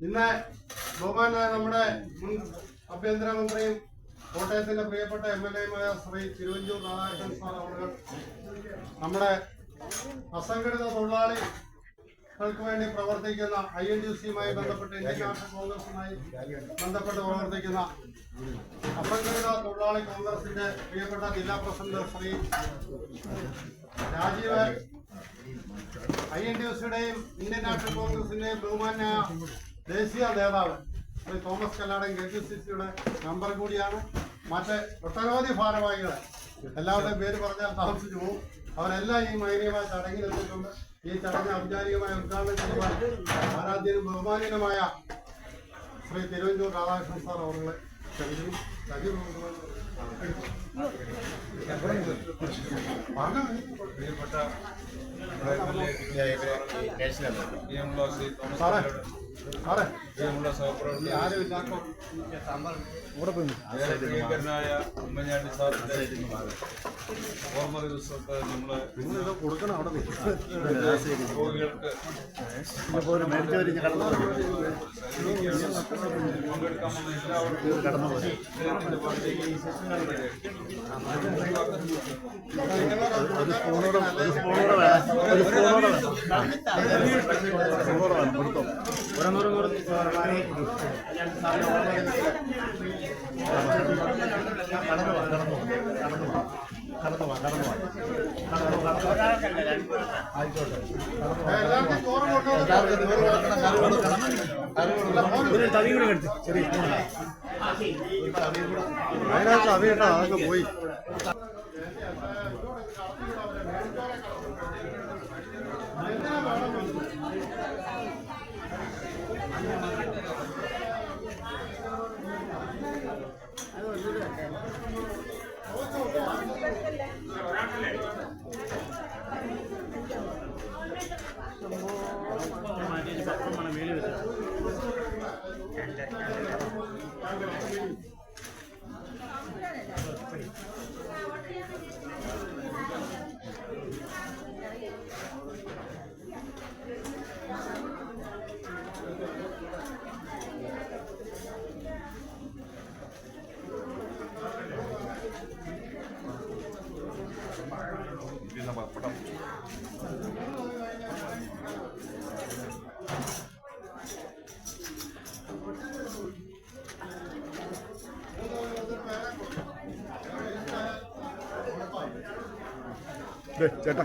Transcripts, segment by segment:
ഇന്ന് ബഹുമാന നമ്മുടെ മുൻ ആഭ്യന്തരമന്ത്രിയും കോട്ടയത്തിന്റെ പ്രിയപ്പെട്ട എം എൽ എയുമായ ശ്രീ തിരുവഞ്ചൂർ രാധാകൃഷ്ണൻ സാർ അവർ നമ്മുടെ അസംഘടിത തൊഴിലാളികൾക്ക് വേണ്ടി പ്രവർത്തിക്കുന്ന ഐ എൻ ഡി സിയുമായി ബന്ധപ്പെട്ട് ഇന്ത്യൻ നാഷണൽ കോൺഗ്രസുമായി ബന്ധപ്പെട്ട് പ്രവർത്തിക്കുന്ന അസംഘടിത തൊഴിലാളി കോൺഗ്രസിന്റെ പ്രിയപ്പെട്ട ജില്ലാ president Shri Rajeev I N D സിയുടെയും Indian national കോൺഗ്രസിന്റെയും ബഹുമാന്യ ദേശീയ നേതാവ് Shri Thomas Kalladan K P C സിയുടെ മെമ്പർ കൂടിയാണ്. മറ്റ് ഒട്ടനവധി ഭാരവാഹികളെ എല്ലാവരുടെയും പേര് പറഞ്ഞാൽ താമസിച്ചു പോകും. അവരെല്ലാം ഈ മൈനീയമായ ചടങ്ങിലെത്തിയിട്ടുണ്ട് ഈ ചടങ്ങ് ഔപചാരികമായ ഉദ്ഘാടനം ചെയ്യുവാൻ ആരാധ്യനും ബഹുമാനീയനുമായ ശ്രീ തിരുവഞ്ചൂർ രാധാകൃഷ്ണൻ സാർ അവരുടെ പറഞ്ഞു പ്രിയപ്പെട്ട പ്രിയമുള്ള ഏറെ പ്രിയങ്കരനായ ഉമ്മൻചാണ്ടി സാറിന്റെ ഓർമ്മ ദിവസത്തെ നമ്മളെ വന്ന എല്ലാവർക്കും ഇദ്ദേഹത്തിന്റെ പാർട്ടിക്ക് എല്ലാവർക്കും ചോറ് അതിനകത്ത് അവിയട്ടോ അതൊക്കെ പോയി. ചേട്ടാ ഇതിങ്ങനെ ചേട്ടാ.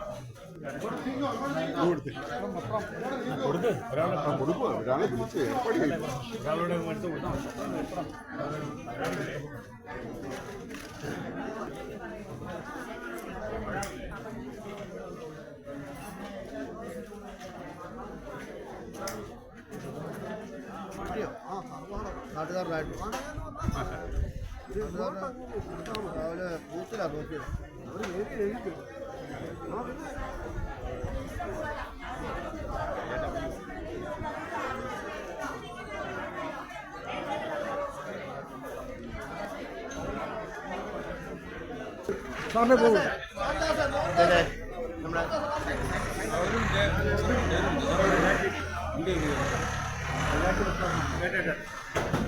കൊടുത്ത് ഒരാളെ കൊടുക്കുക ഒരാളെ വിളിച്ച് ഏർപ്പാട് ചെയ്യും നാട്ടുകാരനായിട്ട് രാവിലെ ബൂത്തിലാ നോക്കിയത് സാറിനെ പോകും നമ്മുടെ അവരും 上这个对对对对